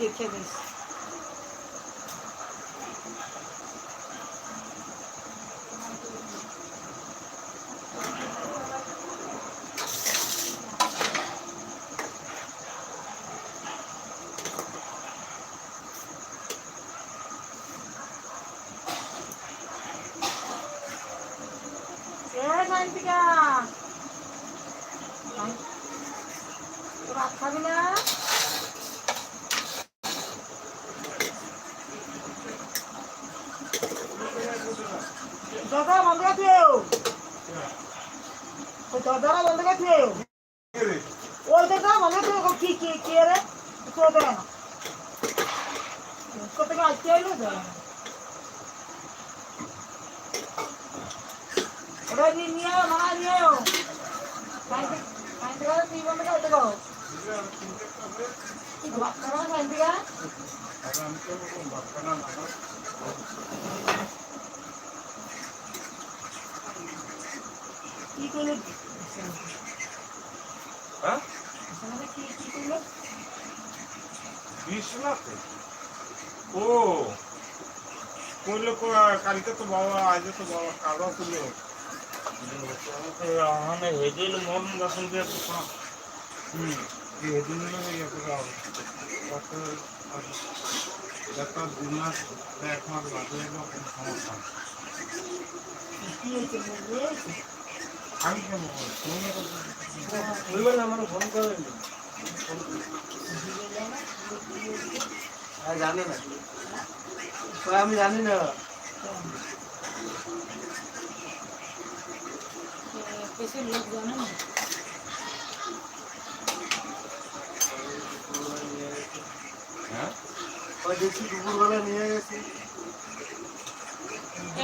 দেখে নিস এ সাইন্তিকা ভাত খাবি না দরজা বন্ধ করে দিও। ওই দরজাটা বন্ধ করে দিও। ওই দরজা বন্ধ করে দিও কি কি কি রে? তো দে না কত কে আইতে এলো? দে ওটা নিয়ে মারা নিয়ে আয়। খাইতে খাইতে গেলে তুই বন্ধ করে দেবো ভাত খাওয়া সাইন্তিকা কি করল? হ্যাঁ? কি কি করল? বিশ্বনাথে? ও কইলো কালকে তো বাবা আজ তো বাবা কালো ছিল মানে হেদিল মন দর্শন দিয়ে তো হুম হেদিল ইয়ে করে কত একটা দু মাস এক মাস বাদে সমস্যা। কি হয়েছে আমি জানি না আমি জানি না কিছু লোক জানে না নিয়ে গেছি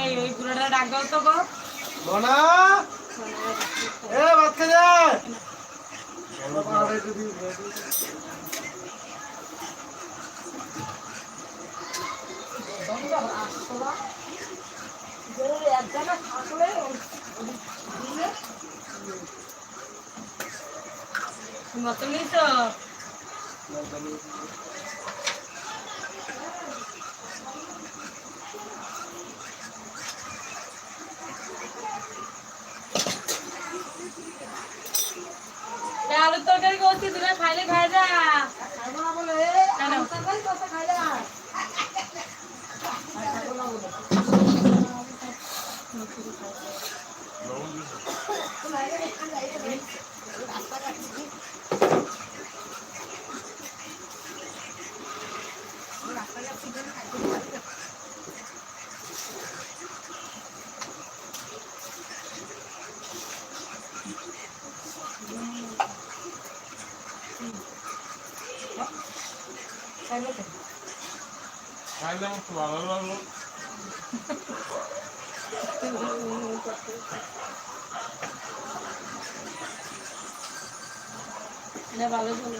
এই ওই দাও তো গো। এ ভাত খেয়ে যে। এক তো আলুর তরকারি করছি তুই খাইলে খাই যা খাই যা খাইবো না বলে লবণ দিছো? খাইবো তো খাইলে আমার তো ভালো লাগল ভালো চলে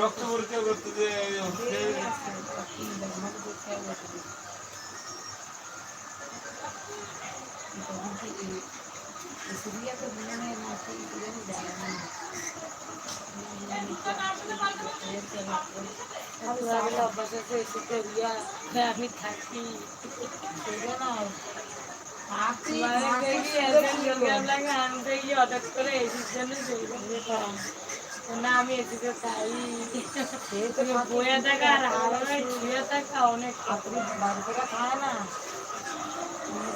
রক্ত পরীক্ষা করতে যে হচ্ছে না খেয়েছে মাত্র। আমি থাকি না করে আমি এসিতে চাই বয়ে থাকা আর হাওড়ায় শুয়ে থাকা অনেক আপনি বাড়ি থেকে খায় না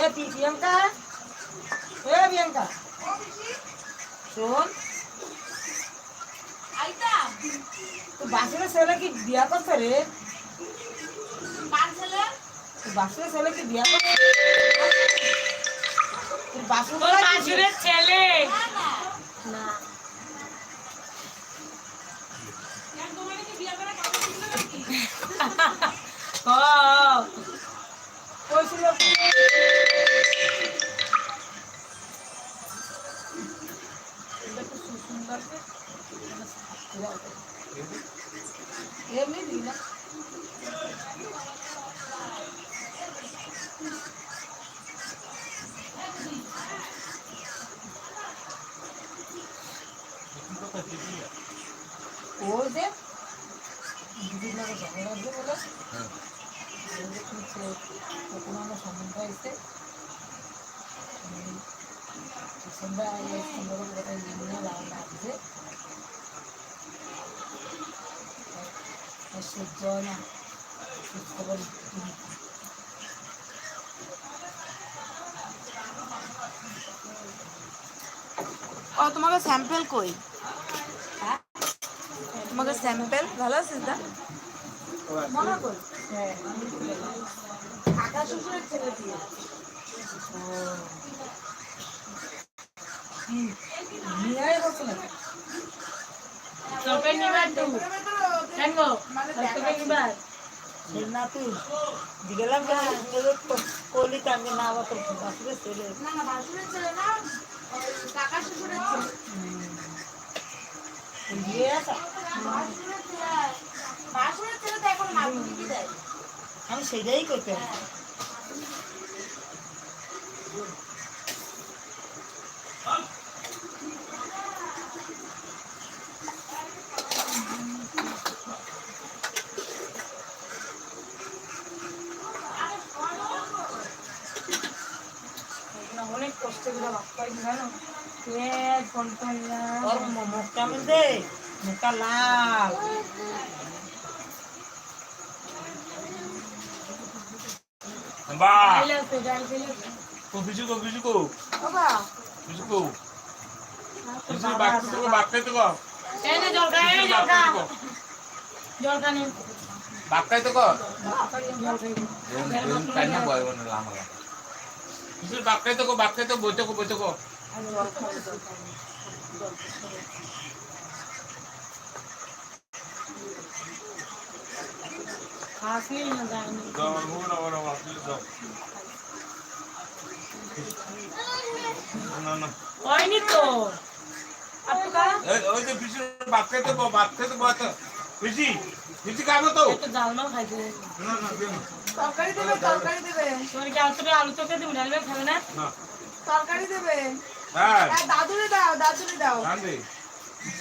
এ প্রিয়াঙ্কা এ প্রিয়াঙ্কা শোন তো বাসের ছেলে কি বিয়া করছে রে বাসের ছেলে কি বিয়া করছে তোর বাসুর তোর মাসুরের ছেলে না ও কইছিল এমনি দিই না ওই যে বিভিন্ন ঝগড়া আছে বলে ওই যে সম্বন্ধ আছে ডিসেম্বর ডিসেম্বর কথা ইয়ে লাগানো আছে সহ্য হয় না ও তোমাকে স্যাম্পল কই? তোমাকে স্যাম্পল ভালো আছে দা মনে হ্যাঁ গেলাম। কাকা শ্বশুরের ছেলে দিয়ে হুম। নিয়ে বলছো নাকি তোকে নিবার তো কেন গো তোকে না তুই দিগেলাম কলি না আবার তোর বাসুরের ছেলে দিয়ে। আমি সেটাই করতে হবে। না, অনেক কষ্ট করে জানো ফোন ওর মু- মুখটা মধ্যে মুখটা লাল বা খাইলে ডাল খেলে কো বিজু কো বিজু কো বাবা বিজু কো বিজু বাকি তো কো নে কো বাকি তো কো বাকি তো বইতে কো বইতে কো না না হয়নি তো। বাকি তো কো তো বইতে বিজি বিজি খাব তো একটু ডাল নাও খাইতে না না না তরকারি দেবে তরকারি দেবে তোর কি আলু তোকে আলু তোকে তুমি ডাল ভাত খাবে না না তরকারি দেবে হ্যাঁ দাদুরে দাও দাদুরে দাও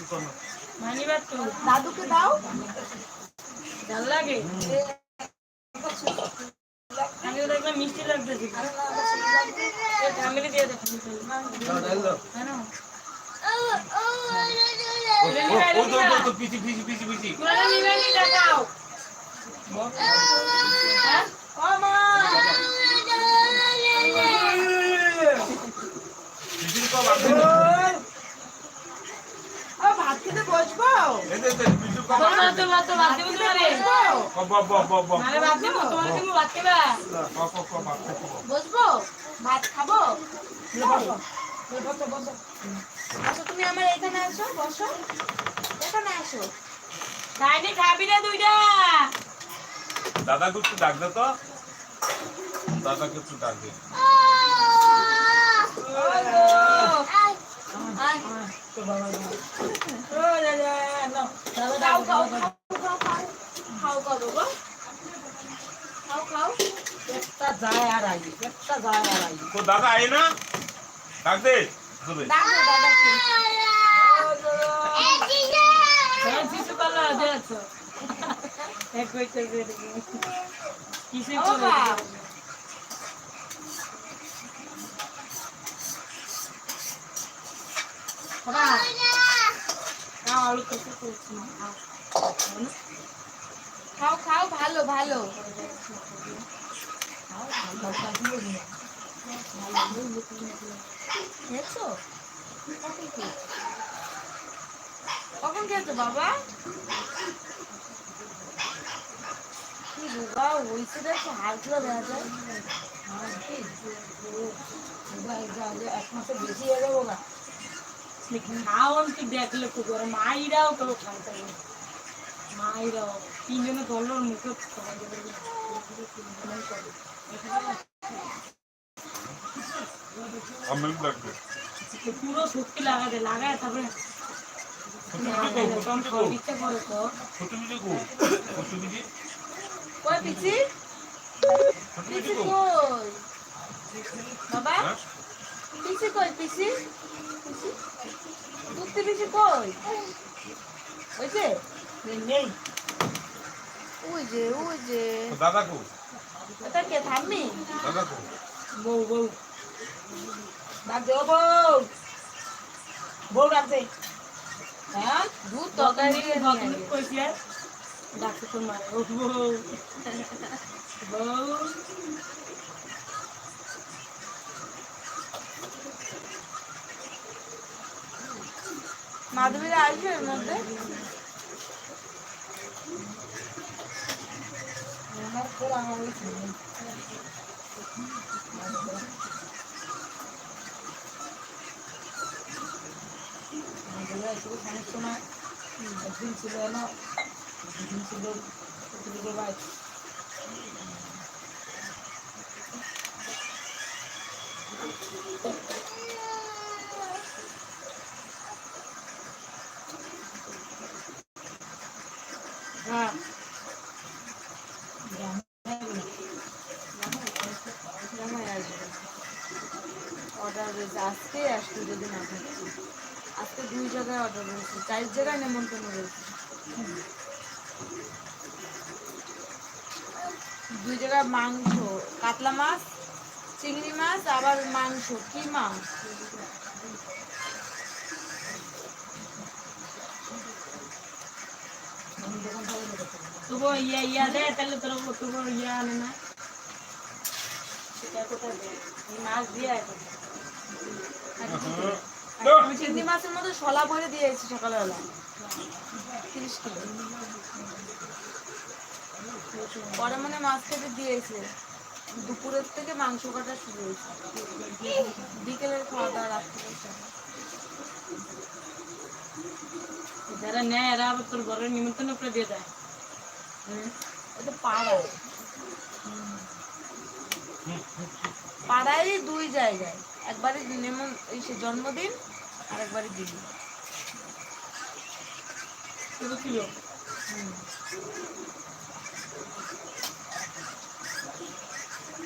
কর মানি ভাত তো দাদুকে দাও ডাল লাগে আমি দেখলাম মিষ্টি লাগতেছে ফ্যামিলি দিয়ে দেখো কেন ও তো তো তো পিছি পিছি পিছি পিছি ভাত খেতে বসবো? বসবো ভাত খাব? বসো বসো বসো আচ্ছা তুমি আমার এখানে আসো বসো। এখানে আসো। খাইনি খাবি না দুইটা? দাদাকে একটু ডাক দে তো? দাদাকে একটু ডাক দে দাদা খাও দাও খাও খাও খাও খাও খাও করো খাও খাও একটা যায় আর আই একটা যায় আর আই তো দাদা আয় না? ডাক দে না খাও খাও ভালো ভালো। কখন খেয়েছো বাবা? কি রোগা হয়েছে দেখো হাড়গুলো দেখা যায়। এক মাসে বেশি হয়ে যাব না খাওয়ান কি দেখলে খুব মাইরাও তো খাইতে মাইরাও। তিনজনে ধরলোর মুখে আমি তো পুরো শক্তি লাগাতে লাগায় তারপরে বাবা? হ্যাঁ? পিসি কই পিসি দুধতে পিসি কই? ওই যে? নেই ওই যে ওই যে। দাদা কো। এটা কে থাম্মি দাদা কো। বউ বউ। ডাক দে ও বউ। বউ হ্যাঁ? দুধ তরকারি তরকারি তরকারি কইছি আর ডাক্তার তো মারে ও বউ। বউ। মাধবীরা আসবে এর মধ্যে? আমার ছিল। আমাদের একটু একদিন ছিল না ছিল প্রতিদিনের হ্যাঁ। অর্ডার রয়েছে আজকেই আসবে যদি না থাকে আজকে দুই জায়গায় অর্ডার রয়েছে। চার জায়গায় নেমন্তন্ন রয়েছে। দুই জায়গায় মাংস কাতলা মাছ চিংড়ি মাছ আবার মাংস। কি মাছ? তবু ইয়া ইয়া দেয় তাহলে তোর তবু ইয়া আনে না। সেটা কোথায় দেয়? মাছ দিয়ে আমি চিংড়ি মাছের মধ্যে শলা ভরে দিয়েছি সকালবেলা। তিরিশ কিলো। পরে মানে মাছ কেটে দিয়েছে দুপুরের থেকে মাংস কাটা শুরু হয়েছে। বিকেলের খাওয়া দাওয়া রাত্রে যারা নেয় এরা আবার তোর ঘরের নিমন্ত্রণ করে দিয়ে দেয়। এটা পাড়ায়। পাড়ায় দুই জায়গায়। একবারে নেমন এই সে জন্মদিন আর একবারে দিদি শুধু ছিল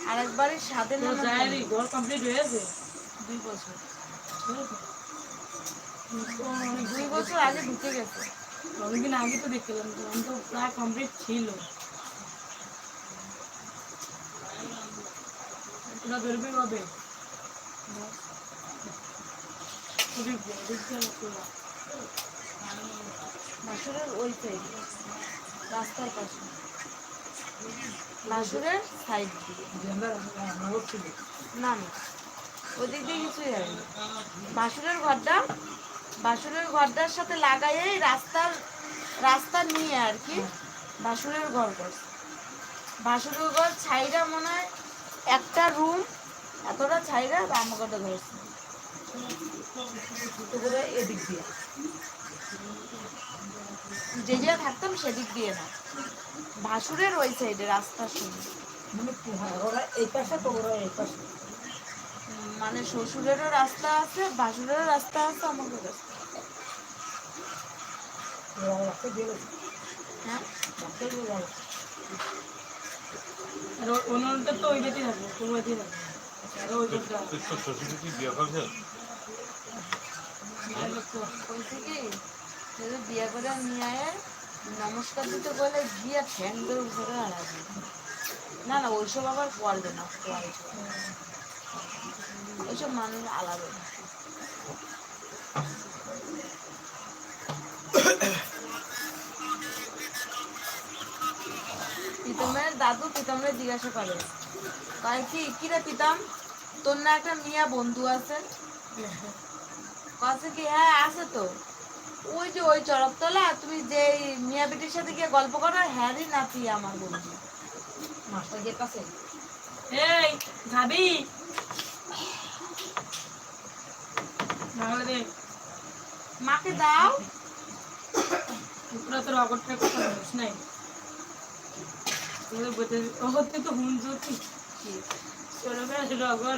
আর একবারে স্বাদের ঘর কমপ্লিট হয়েছে দুই বছর। দুই বছর আগে ঢুকে গেছে। অনেকদিন আগে তো দেখলাম তো আমি তো প্রায় কমপ্লিট ছিল। তোরা বেরোবে কবে? বাসুরের ওই রাস্তার পাশে বাসুরের সাইড দিয়ে। না না দিয়ে কিছুই হয়নি ঘরটা বাসুরের ঘরটার সাথে লাগাইয়েই রাস্তার, রাস্তা নিয়ে আর কি বাসুরের ঘর করছে। বাসুরের ঘর ছাইরা মনে হয় একটা রুম এতটা ছাইরা রামঘরটা ধরছে। ছোট করে এদিক দিয়ে। যে যে থাকতাম সেদিক দিয়ে না। ভাসুরের ওই সাইডে রাস্তার সঙ্গে। মানে কি হয়? ওরা এই পাশে তো ওরা এই পাশে। উম, মানে শ্বশুরেরও রাস্তা আছে ভাসুরেরও রাস্তা আছে আমাদের রাস্তা। হ্যাঁ? অন্যটা তো ওই যেতেই থাকবে তোর বাড়িতেই থাকবে আর ওই যেটা শ্বশুর কি যদি বিয়ে করে নিয়ে আয় নমস্কার দিতে বলে গিয়ে ফ্যান করে উপরে হারাবে না না ওইসব আবার করবে না। ওইসব মানুষ আলাদা প্রীতমের দাদু প্রীতমের জিজ্ঞাসা করে কয় কি কিরে প্রীতম তোর না একটা মিয়া বন্ধু আছে কাছে কি হ্যাঁ আছে তো। ওই যে ওই চরকতলা তুমি যে মিয়া বেটির সাথে গিয়ে গল্প করো হ্যারই নাতি আমার বন্ধু। মাস্টার যে কাছে এই ভাবি। মাকে দাও। পুরো তোর অগরটা কথা বলিস নাই। তোদের বলতে অগরতে তো হুন বেড়া ছিল অগর।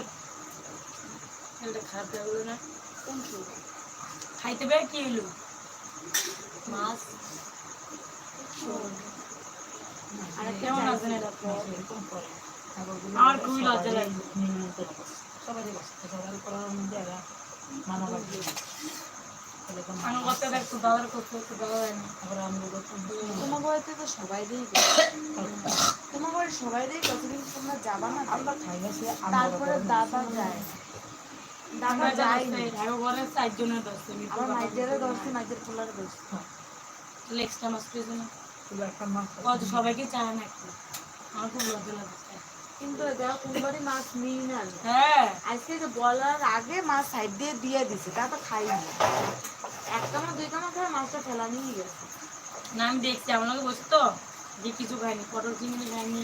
এটা খাতে হলো না। খাইতে কি এলো মাছ। আর কেমন আছেন খুবই লজ্জা সবাই করার মধ্যে এরা মানা লাগবে তোমার বাড়িতে তো সবাই দিয়ে তোমার সবাই কতদিন তোমরা যাবা না। আমরা খাই না তারপরে দাদা যায়। আমরা যাই চারজনের আমার মাইজের এক্সট্রা পেয়েছে না মাছ কত সবাইকে চায় না একটু। আমার খুব লজ্জা লাগছে। কিন্তু যারা কোনবারই মাছ নিই না হ্যাঁ। আজকে যে বলার আগে মাছ সাইড দিয়ে দিয়ে দিছে তা তো খাইনি। এক কামা দুই কামা খায় মাছটা ফেলা নিয়ে গেছে। না আমি দেখছি আমার বসে তো। যে কিছু খাইনি পটল চিংড়ি খাইনি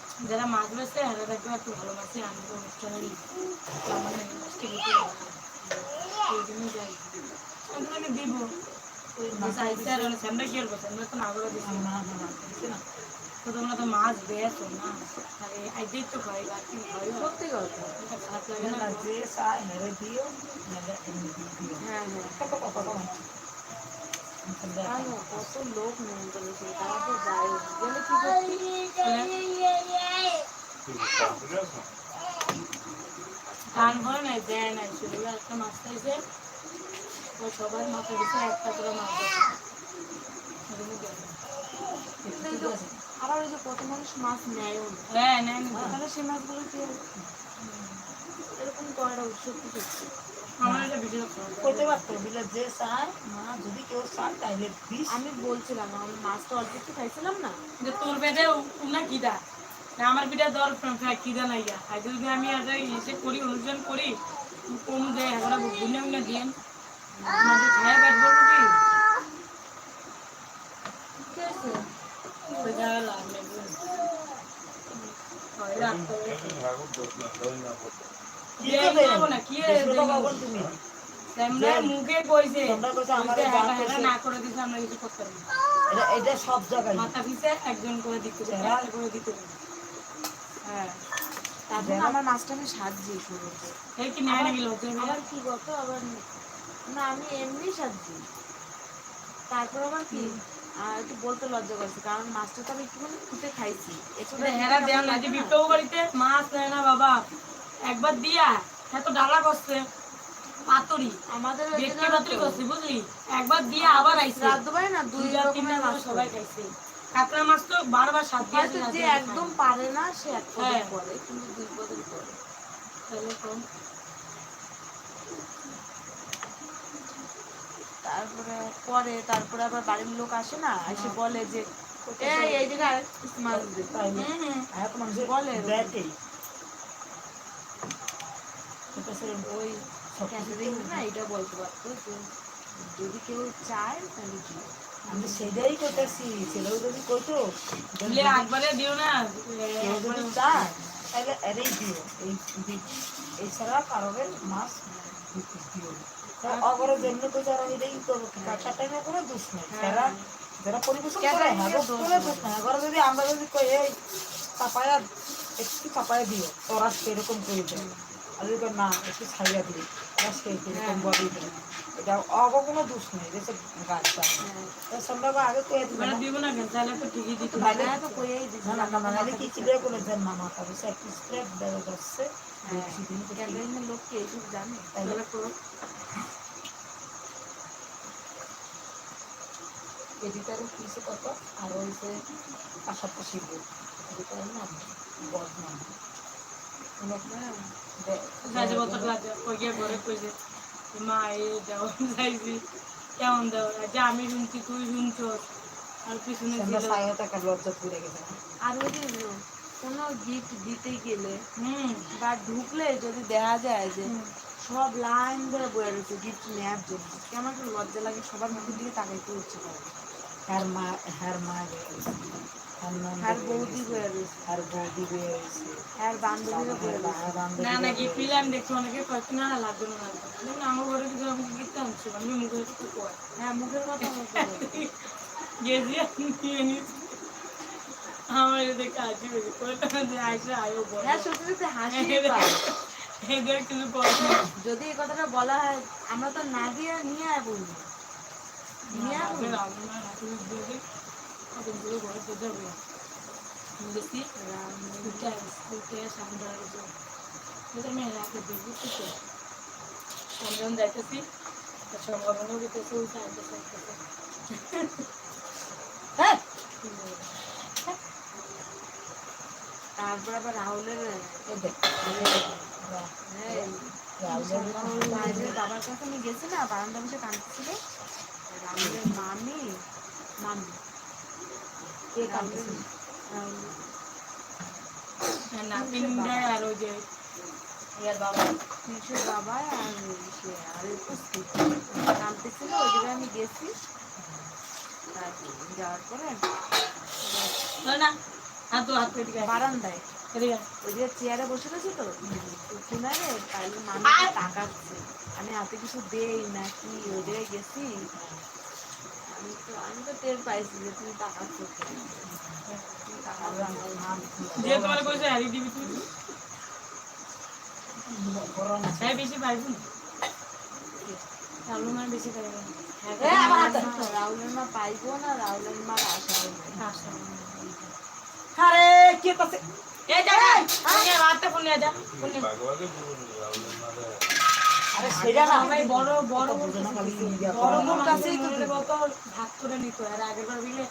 যারা মাছ বেছে এরা দেখবে একটু ভালো মাছই আনবে অনুষ্ঠানের আমাদের মাছকে দিতে ওই জন্য যাই আমি তোমাকে দিব ওই মাছ আইসে আর স্যামরা কি করব স্যামরা তো না করে দিচ্ছি না না না দিছে না তো তোমরা তো মাছ বেছো না আরে আইতেই তো খাই আর কি খাই সত্যি কথা এটা খারাপ লাগে না না যে চায় হেরে দিও নাহলে এমনি দিয়ে দিও হ্যাঁ হ্যাঁ কত কত কত লোক নিমন্ত্রণ তারা তো যায় গেলে কি করছি গান করে দেয় নাই শুধু একটা মাছ খাইছে ও সবার মাথা দিছে একটা করে মাছ আবার ওই যে কত মানুষ মাছ নেয়ও না। হ্যাঁ নেন তাহলে সেই মাছগুলো কি এরকম করাটা উৎসব কি সত্যি আমার এটা বেশি খারাপ লাগে। করতে পারতো। বিলে যে চায় না যদি কেউ চায় তাহলে দিস আমি বলছিলাম আমি মাছটা অল্প একটু খাইছিলাম না। যে তোর পেটে উনা কিদা না আমার পিঠে দর কিদা নাই আর। যদি আমি একটা এসে করি অনুষ্ঠান করি কোন দেয় মাঝে খায়? হয়, করবে? কি এ আমারে হ্যাঁ। না আমরা। এটা সব জায়গায়। মাথা পিছে একজন করে দিতে করে দিতে হ্যাঁ। তারপর আমার আমি শুরু এই কি নেয় নাকি লজ্জা পেয়ে? আবার কি গত আবার না আমি এমনি সাজি তারপর আবার কি? আর একটু বলতে লজ্জা করছে কারণ মাছটা তো আমি একটুখানি ফুটে খাইছি। এছাড়া হেরা দেও না যে বিপ্লব বাড়িতে। মাছ নেয় না বাবা। একবার দিয়া এত ডালা করছে পাতুরি আমাদের ভেটকি পাতুরি করছে বুঝলি? একবার দিয়ে আবার আইছে। রাত দুবাই না দুই রকমের মাছ সবাই খাইছে। কাতলা মাছ তো বারবার সাত দিয়ে হয়তো যে একদম পারে না সে এক পদের হ্যাঁ। করে কিন্তু দুই পদের করে তাহলে তারপরে পরে তারপরে আবার বাড়ির লোক আসে না এসে বলে যে এই আরেক piece মাছ দে। তাই না? হুম, হুম। তো মানুষের বলে ওই ক্যাটারিং না এটা বলতে পারতো যদি কেউ চায় তাহলে কি আমি সেটাই করতেছি ছেলেও যদি বলে একবারে দিও না কেউ যদি চায় তাহলে এরেই দিও। এই এছাড়া মাছ দিও অগরে যেমনি কই যারা এটাই কাঁচা টাইমে কোনো দোষ নেই। যারা যারা পরিবেশন করে ক্যাটারিং হ্যাঁ এর দোষ কোনো দোষ নেই। এগরে যদি আমরা যদি কই এই চাপায়া একটু চাপায়া দিও তোরা সেরকম করে দেয়। যদি না একটু ছাইয়া সেই এরকম ভাবেই দেয় এটা অগ কোনো দোষ নেই এটা গাছটা সন্ধ্যা আগে কয়ে দিবে না দিব না তাহলে তো ঠিকই দিত হ্যাঁ তো কইয়াই দিছি না না না কি না মাথা বসে একটু স্ক্র্যাপ দেওয়া যাচ্ছে। হ্যাঁ। সেদিন লোক কি এইসব জানে? তাহলে করো। এডিটারের ফিসে কত? আর হইছে পাশাপাশি বই। এডিটার নাম বদনাম। যাইছে বত লাগে কইয়া ঘরে কইছে মা এ যাও যাইছি কেমন দাও যে আমি শুনছি তুই শুনছস আর পিছনে আমরা ছিল সায়তা কার লজ্জা আর ওই যে কোনো গিফট দিতে গেলে হুম বা ঢুকলে যদি দেখা যায় যে সব লাইন ধরে বয়ে রয়েছে গিফট নেওয়ার জন্য। কেমন একটা লজ্জা লাগে? সবার মুখের দিকে তাকাইতে ইচ্ছে করে। হার মা হার মা আর বৌদি বয়ে রয়েছে আর বৌদি বেয়ে হয়েছে আর বান্ধবীরা বয়ে রয়েছে না না কি ফিল্ম দেখছি অনেকে কয়েকদিন না লাগবে না লাগবে আমার ঘরে কিছু আমি গীত আনছি আমি মুখে কিছু কয় হ্যাঁ মুখের কথা গেছি নিয়ে নিচ্ছি আমার দেখে হাসি বেশি কয়টা যে আইসে আয়ো বলে হ্যাঁ সত্যি সত্যি হাসি এদের কিছু করে যদি এই কথাটা বলা হয় আমরা তো না দিয়ে নিয়ে আয় বলব নিয়ে আয় হ্যাঁ তারপর আবার রাহুলের বাবার কাছে আমি গেছি না বারান্দা বসে কাঁদছিল রাহুলের মামি মামি কে রাহুলের কাঁদতেছে? রাহুল আর ওই যে ইয়ার বাবা। মিশুর বাবা আর সে আর উপস্থিত। কাঁদতেছিল ওই জায়গায় আমি গেছি। যাওয়ার পরে না, না হাত হাত বারান্দায়। ওই যে চেয়ারে বসে রয়েছে তো কিনারে তাহলে মানুষ তাকাচ্ছে। আমি হাতে কিছু দেই না কি ওই জায়গায় গেছি। আমি তো টের পাইছি যে তুমি তাকাচ্ছ। তুমি। যে তোমার কইছে হারি দিবি তুই হ্যাঁ বেশি না চালু না বেশি পাইবো না হ্যাঁ। রাহুলের মা পাইবো না রাহুলের মা। আচ্ছা। আরে কে কাছে এ যা হাতটা ফোন নিয়ে যা ফোন নিয়ে সেটা না সবাই বড় বড় না বড় কাছে তো কত ভাগ করে নিত আর আগের বার বিলে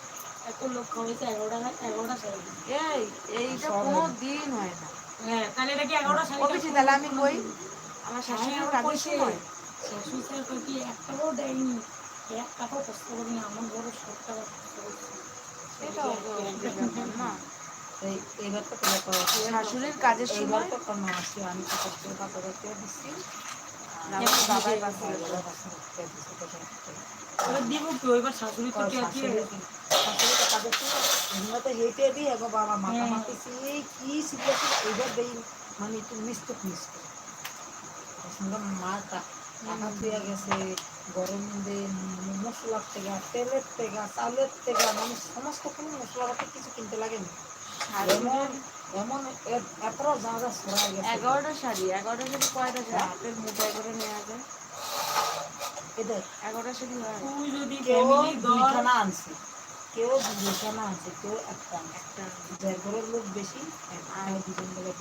এত লোক খাওয়াইছে এগারোটা এগারোটা শাড়ি এই এইটা কোনো দিন হয় না। হ্যাঁ তাহলে এটা কি এগারোটা শাড়ি অফিসে তাহলে আমি কই? আমার শাশুড়ির কাজের সময়। শ্বশুর স্যার কই কি এক দেয়নি এক টাকাও কষ্ট করিনি আমার বড় সব টাকা কষ্ট করছে। এটাও তো একটা ব্যাপার না। এই তো কোনো তো শাশুড়ির কাজের সময় তো কোনো আসি আমি তো কষ্ট করতে দিচ্ছি রাহুল বাবার কাছে ওরা দিব কি? ওইবার শাশুড়ি তো কি আছে হেঁটে দিই এগো বাবা মাথা মারতেছি কি শিখেছি এইবার দেই মানে একটু মিস্তুক মিস্তুক সঙ্গে মা টা- টাকা পেয়ে গেছে গরম দিয়ে মশলার থেকে তেলের থেকে চালের থেকে মানে সমস্ত কোনো মশলাপাতি কিছু কিনতে লাগেনি। এমন এমন এ- এত যা যা সরাই গেছে। এগারোটা শাড়ি এগারোটা শাড়ি কয়টা শাড়ি হাতের মুঠায় করে নেওয়া যায়। এদের? এগারোটা শাড়ি হয়। তুই যদি দুইখানা আনছে। কেউ দুইখানা আনছে কেউ একটা একটা লোক বেশি আর দুজন মিলে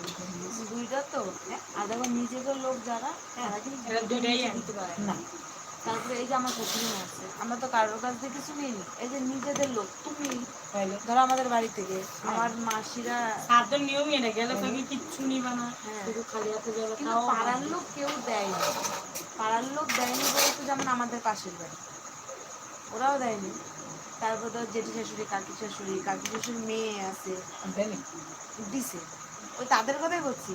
দুইটা তো? আর দেখো নিজেদের লোক যারা তারা কিন্তু দুইটাই দিতে পারে। না। তারপরে এই যে আমার প্রতিদিন আছে আমরা তো কারোর কাছ থেকে কিছু নিই এই যে নিজেদের লোক তুমি ধরো আমাদের বাড়ি থেকে আমার মাসিরা নিয়মই এটা গেলে তোকে কিচ্ছু নিবা না। হ্যাঁ। শুধু খালি হাতে যাবে কিন্তু পাড়ার লোক কেউ দেয়নি। পাড়ার লোক দেয়নি বলতে যেমন আমাদের পাশের বাড়ি। ওরাও দেয়নি। তারপর ধর জেঠি শাশুড়ি কাকি শাশুড়ি কাকি শাশুড়ির মেয়ে আছে। দিছে। ওই তাদের কথাই বলছি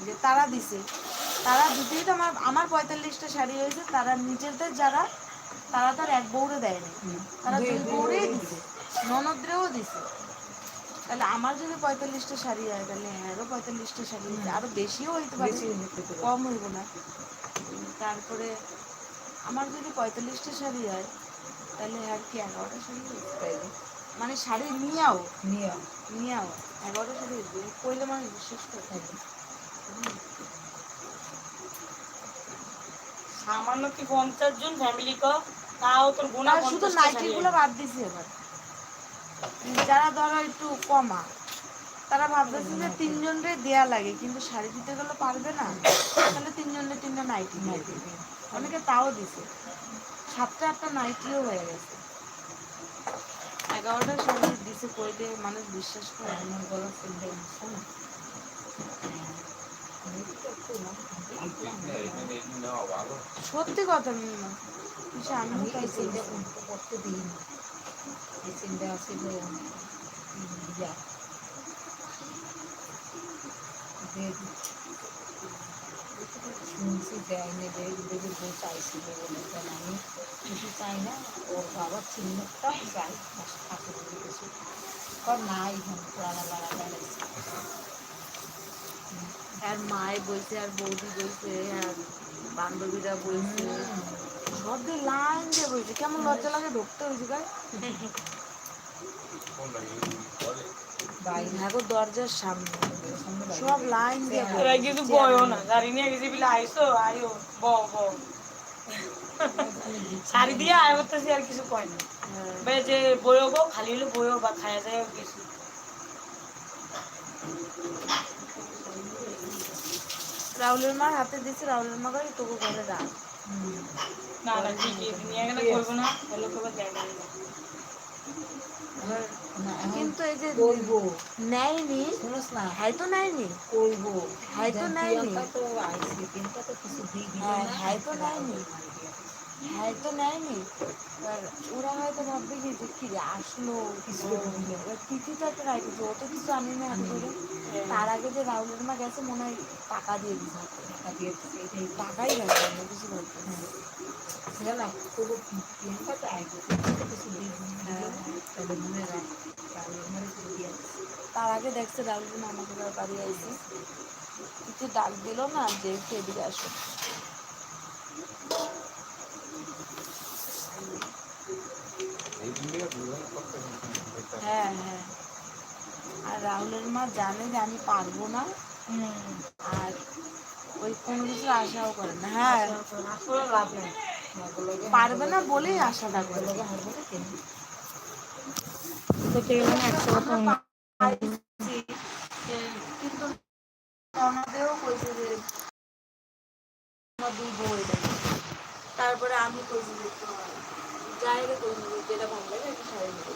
যে তারা দিছে। তারা দিতেই তো আমার আমার পঁয়তাল্লিশটা শাড়ি হয়েছে তারা নিজেদের যারা তারা তো আর এক বউরে দেয়নি। তারা দুই বউরেই দিছে। ননদরেও দিছে। তাহলে আমার যদি পঁয়তাল্লিশটা শাড়ি হয় তাহলে হ্যাঁরও পঁয়তাল্লিশটা শাড়ি হয়েছে আরও বেশিও হইতে পারে। কম হইব না। তারপরে আমার যদি পঁয়তাল্লিশটা শাড়ি হয় তাহলে আর কি এগারোটা শাড়ি হয়েছে মানে শাড়ি নিয়েও। নিয়ে নিয়েও। এগারোটা শাড়ি হয়েছে কইলে মানুষ বিশ্বাস করে? সামান্য কি পঞ্চাশ জন ফ্যামিলি ক? তাও তোর গুণা শুধু নাইটি গুলো বাদ দিছি এবার। যারা ধরো একটু কমা তারা ভাবতেছে যে তিনজনরে দেয়া লাগে কিন্তু শাড়ি দিতে গেলে পারবে না। তাহলে তিনজনের তিনটা নাইটি দিয়ে দিবে। অনেকে তাও দিছে। সাতটা আটটা নাইটিও হয়ে গেছে। এগারোটা শাড়ি দিছে কইলে মানুষ বিশ্বাস করে না। আমার গলা একটু না, সত্যি কথা মিনিমা কিছু আমি আমি তাই সিনটা করতে দিই না। এই সিনটা আছে যে যে শুনছি দেয়নি যে যদি বউ চাইছিল বলে কেন আমি কিছু চাই না ওর বাবার চিহ্নটা চাই ঠাকুর কিছু কর নাই এখন পুরানা বাড়া বেড়াইছে আর মায়ে বলছে আর বৌদি বলছে আর বান্ধবীরা বলছে সব লাইন দিয়ে বলছে কেমন লজ্জা লাগে ঢুকতে হয়েছে হ্যাঁ দরজার সামনে। সব লাইন দিয়ে এরা কিছু বয়ও না গাড়ি নিয়ে গেছি বিলে আইসো আইও ব ব শাড়ি দিয়ে আয় করতেছি আর কিছু কয় না। হ্যাঁ। যে বইও গো খালি হলে বইও বা খায়া যায় কিছু। রাহুলের মা হাতে দিয়েছে রাহুলের মা করে তোকে ঘরে রাখ না না ঠিকই নিয়ে গেলে করব না হলে কবে দেয় না। কিন্তু এই যে বলব নেয়নি শুনোস না। হাই তো নেয়নি? করব। হয়তো তো নেয়নি। তো আইসি কিন্তু তো কিছু দিই হ্যাঁ, হয়তো নেয়নি। হ্যাঁ তো নেয়নি। এবার ওরা হয়তো ভাববে কি যে কি আসলো কিছু এবার তিথি তো একটা রায় দিচ্ছে ও তো কিছু আনি না এত করে তার আগে যে রাহুলের মা গেছে মনে হয় টাকা দিয়ে দিচ্ছে টাকা দিয়ে টাকাই লাগবে অন্য কিছু বলতে না। না প্রিয়াঙ্কা তো কিছু হ্যাঁ। তবে মনে রাখ তার আগে দেখছে রাহুলের মা আমাকে এবার বাড়ি আইছে কিছু ডাক দিল না যে এদিকে আসো হ্যাঁ হ্যাঁ। আর রাহুলের মা জানে যে আমি পারব না। আর ওই কোনো কিছু আশাও করে না। হ্যাঁ। পারবে না বলেই আশাটা করে তারপরে আমি কইছি যে যাই রে কইছি যে যেটা ভালো লাগে একটা শাড়ি নেব।